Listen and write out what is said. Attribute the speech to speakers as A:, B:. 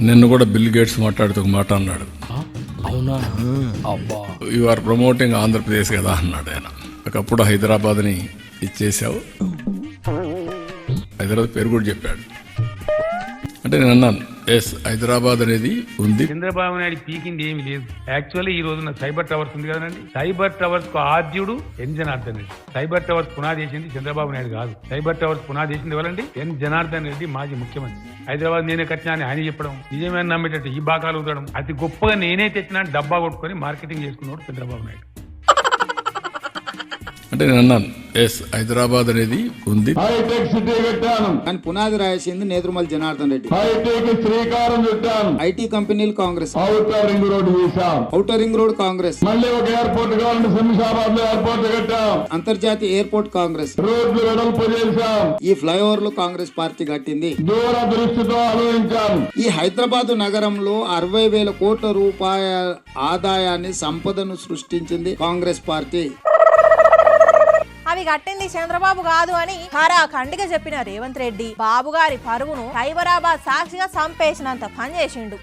A: నిన్ను కూడా bill gates మాట్లాడుతూ ఒక మాట అన్నాడు.
B: అవునా? అబ్బా.
A: యు ఆర్ ప్రమోటింగ్ ఆంధ్రప్రదేశ్ కదా అన్నాడు ఆయన. ఒకప్పుడు హైదరాబాద్ని ఇచ్చేసావు హైదరాబాద్ పేరు కూడా చెప్పాడు. అంటే నేను అన్నాను. ఎస్ హైదరాబాద్ అనేది ఉంది.
C: చంద్రబాబు నాయుడు పీకింది ఏమీ లేదు. యాక్చువల్లీ ఈ రోజున సైబర్ టవర్స్ ఉంది కదండి. సైబర్ టవర్స్కు ఆద్యుడు N Janardhan Reddy. Cyber towers పునాది వేసింది చంద్రబాబు నాయుడు కాదు. సైబర్ టవర్స్ పునాది వేసింది ఎవరండి? ఎన్ జనార్దన్ రెడ్డి మాజీ ముఖ్యమంత్రి. హైదరాబాద్ నేనే కట్టినా అని ఆయన చెప్పడం నిజమే నమ్మేటట్టు ఈ బాకాలు ఊదడం అతి గొప్పగా నేనే తెచ్చినా డబ్బా కొట్టుకొని మార్కెటింగ్ చేసుకున్నాడు చంద్రబాబు నాయుడు.
A: అంటే నేను అన్నాను. ఎస్ హైదరాబాద్ అనేది ఉంది.
D: హైటెక్ సిటీ కట్టాను
E: కానీ పునాది రాసింది నేదురుమల్ జనార్దన్ రెడ్డి.
D: హైటెక్ శ్రీకారం చుట్టాను.
E: ఐటీ కంపెనీలు కాంగ్రెస్.
D: అవుటర్ రింగ్ రోడ్డు చేశాం
E: ఔటర్ రింగ్ రోడ్ కాంగ్రెస్.
D: మళ్ళీ ఒక ఎయిర్పోర్ట్ కావాలంటే శంషాబాద్లో ఎయిర్పోర్ట్ కట్టాం.
E: అంతర్జాతీయ ఎయిర్పోర్ట్ కాంగ్రెస్.
D: రోడ్లు వెడల్పు చేశాం.
E: ఈ ఫ్లైఓవర్లు కాంగ్రెస్ పార్టీ కట్టింది.
D: దూరదృష్టితో ఆలోచించాం
E: ఈ హైదరాబాదు నగరంలో అరవై వేల కోట్ల రూపాయల ఆదాయాన్ని సంపదను సృష్టించింది కాంగ్రెస్ పార్టీ.
F: అవి కట్టింది చంద్రబాబు కాదు అని ఖరా ఖండిగా చెప్పిన రేవంత్ రెడ్డి. బాబు గారి పరువును సైబరాబాద్ సాక్షిగా సంపేసినంత పని చేసిండు.